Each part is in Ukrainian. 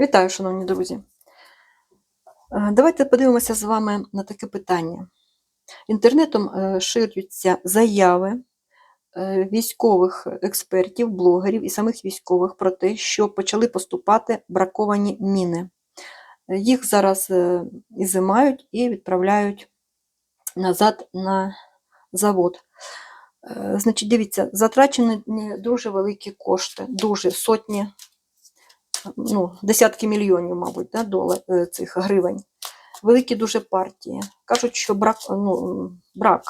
Вітаю, шановні друзі. Е, Давайте подивимося з вами на таке питання. Інтернетом е, ширюються заяви е, військових експертів, блогерів і самих військових про те, що почали поступати браковані міни. Їх зараз ізимають і відправляють назад на завод. Значить, дивіться, затрачені дуже великі кошти, дуже сотні ну, десятки мільйонів, мабуть, да, долар, е, цих гривень. Великі дуже партії. Кажуть, що брак, ну, брак,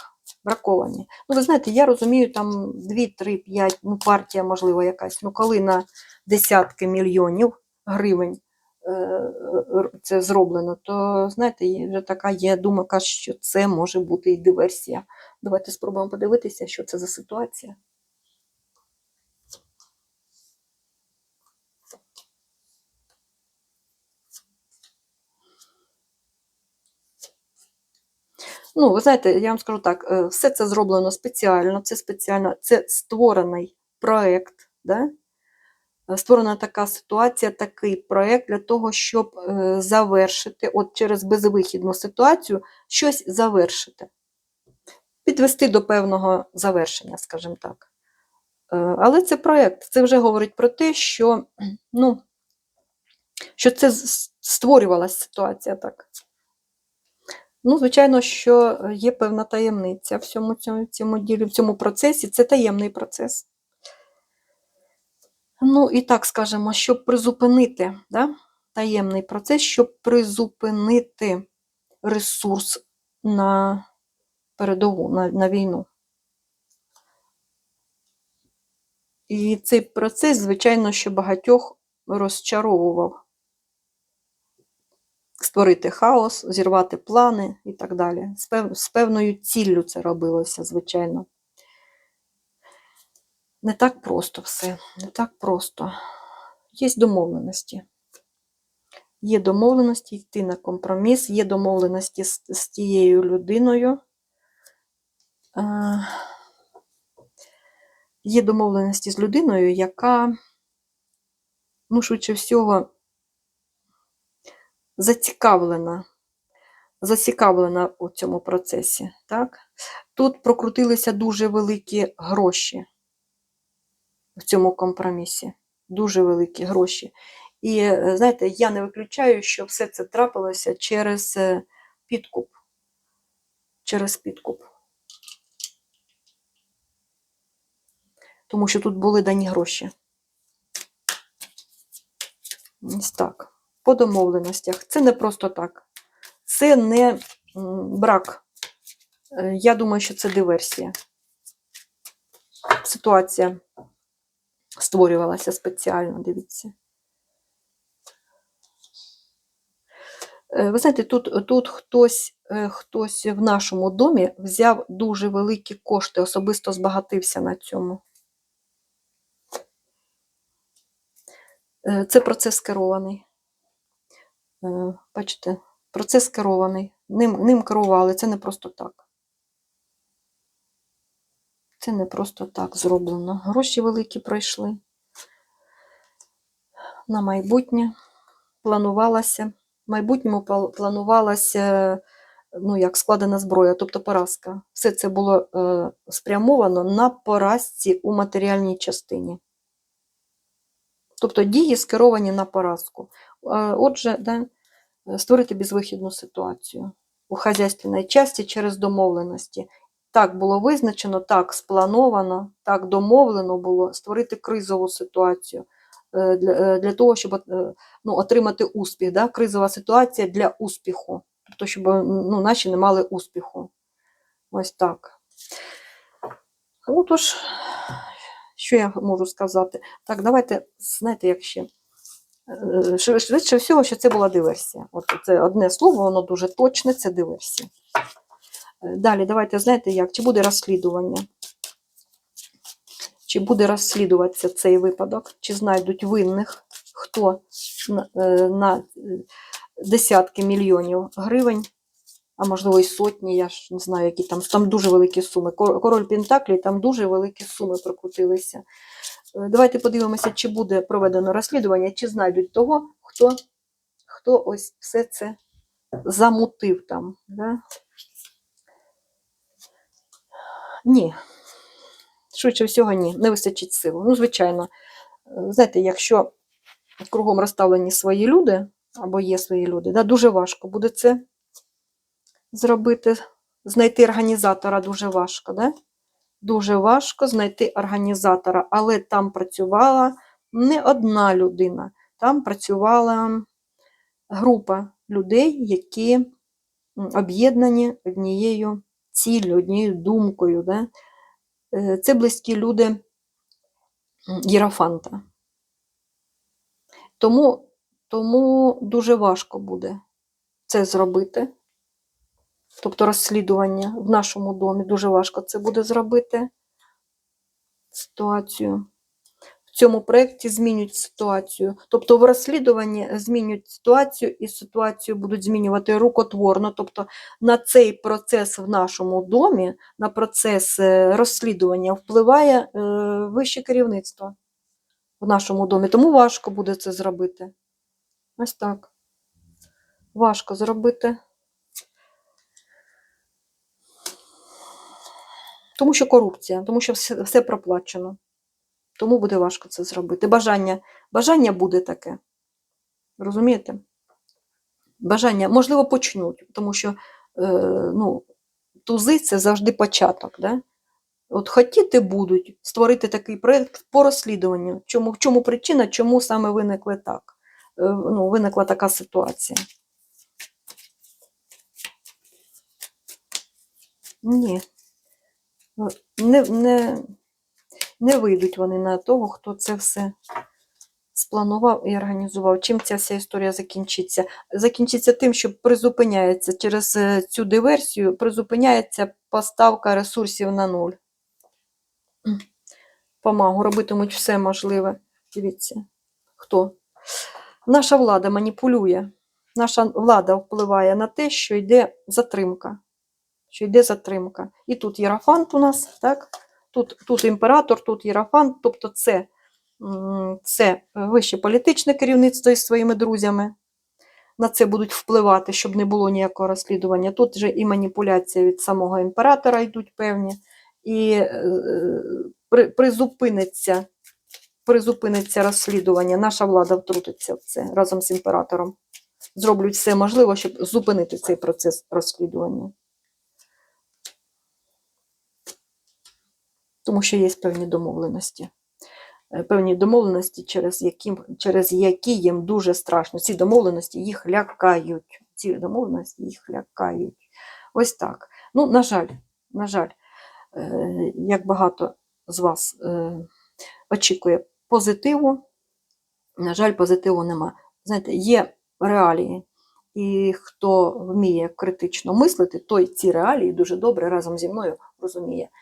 браковані. Ну, ви знаєте, я розумію, там 2, 3, 5, ну, партія, можливо, якась. Ну, коли на десятки мільйонів гривень е, це зроблено, то, знаєте, вже така є думка, що це може бути і диверсія. Давайте спробуємо подивитися, що це за ситуація. Ну, ви знаєте, я вам скажу так, е, все це зроблено спеціально, це спеціально, це створений проєкт, да? Е, створена така ситуація, такий проєкт для того, щоб е, завершити, от через безвихідну ситуацію, щось завершити, підвести до певного завершення, скажімо так. Але це проєкт, це вже говорить про те, що, ну, що це створювалася ситуація так. Ну, звичайно, що є певна таємниця в всьому цьому, цьому ділі, в цьому процесі. Це таємний процес. Ну, і так скажемо, щоб призупинити да, таємний процес, щоб призупинити ресурс на передову, на, на війну. І цей процес, звичайно, що багатьох розчаровував. Створити хаос, зірвати плани і так далі. З, пев... з певною ціллю це робилося, звичайно. Не так просто все, не так просто. Є домовленості. Є домовленості йти на компроміс, є домовленості з, з тією людиною. Е, Є домовленості з людиною, яка, ну, швидше всього, зацікавлена, зацікавлена у цьому процесі. Так? Тут прокрутилися дуже великі гроші в цьому компромісі. Дуже великі гроші. І, знаєте, я не виключаю, що все це трапилося через е, підкуп. Через підкуп. Тому що тут були дані гроші. Ось так. По домовленостях. Це не просто так. Це не брак. Е, Я думаю, що це диверсія. Ситуація створювалася спеціально, дивіться. Е, Ви знаєте, тут, тут хтось, е, хтось в нашому домі взяв дуже великі кошти, особисто збагатився на цьому. Це процес керований. Е, Бачите, процес керований. Ним, ним керували, це не просто так. Це не просто так зроблено. Гроші великі пройшли. На майбутнє планувалося. В майбутньому планувалася ну, як складена зброя, тобто поразка. Все це було е, спрямовано на поразці у матеріальній частині. Тобто дії скеровані на поразку. Отже, да, створити безвихідну ситуацію у хазяйственній часті через домовленості. Так було визначено, так сплановано, так домовлено було створити кризову ситуацію е, для, е, для того, щоб е, ну, отримати успіх. Да? Кризова ситуація для успіху. Тобто, щоб ну, наші не мали успіху. Ось так. Ну, тож, що я можу сказати? Так, давайте, знаєте, як ще. Е, Швидше всього, що це була диверсія. От це одне слово, воно дуже точне, це диверсія. Е, Далі, давайте, знаєте як, чи буде розслідування? Чи буде розслідуватися цей випадок, чи знайдуть винних, хто на, е, на десятки мільйонів гривень, а можливо і сотні, я ж не знаю, які там, там дуже великі суми. Король Пентаклі, там дуже великі суми прокрутилися. Е, Давайте подивимося, чи буде проведено розслідування, чи знайдуть того, хто хто, ось все це замутив там. Да? Ні. Швидше всього, ні, не вистачить сил. Ну, звичайно, е, знаєте, якщо кругом розставлені свої люди, або є свої люди, да, дуже важко буде це зробити. Знайти організатора дуже важко, да? Дуже важко знайти організатора, але там працювала не одна людина, там працювала група людей, які об'єднані однією ціллю, однією думкою. Да? Е, Це близькі люди м, Єрофанта. Тому, тому дуже важко буде це зробити. Тобто розслідування в нашому домі дуже важко це буде зробити. Ситуацію. В цьому проєкті змінюють ситуацію. Тобто в розслідуванні змінюють ситуацію, і ситуацію будуть змінювати рукотворно. Тобто на цей процес в нашому домі, на процес е, розслідування впливає е, вище керівництво в нашому домі. Тому важко буде це зробити. Ось так. Важко зробити. Тому що корупція, тому що все, все проплачено. Тому буде важко це зробити. Бажання, бажання буде таке. Розумієте? Бажання, можливо, почнуть, тому що е, ну, тузи це завжди початок. Да? От хотіти будуть створити такий проєкт по розслідуванню. Чому, в чому причина, чому саме виникли так? Е, ну, виникла така ситуація. Ні. Не, не, не вийдуть вони на того, хто це все спланував і організував. Чим ця вся історія закінчиться? Закінчиться тим, що призупиняється через е, цю диверсію, призупиняється поставка ресурсів на нуль. Помагу робитимуть все можливе. Дивіться, хто? Наша влада маніпулює. Наша влада впливає на те, що йде затримка. Що йде затримка. І тут Єрофант у нас, так? Тут, тут імператор, тут Єрофант, тобто це, це вище політичне керівництво із своїми друзями. На це будуть впливати, щоб не було ніякого розслідування. Тут вже і маніпуляція від самого імператора йдуть певні, і е, при, призупиниться, призупиниться розслідування. Наша влада втрутиться в це разом з імператором. Зроблять все можливе, щоб зупинити цей процес розслідування. Тому що є певні домовленості. Е, Певні домовленості, через які, через які їм дуже страшно. Ці домовленості їх лякають. Ці домовленості їх лякають. Ось так. Ну, на жаль, на жаль, е, як багато з вас е, очікує позитиву, на жаль, позитиву нема. Знаєте, є реалії, і хто вміє критично мислити, той ці реалії дуже добре разом зі мною розуміє.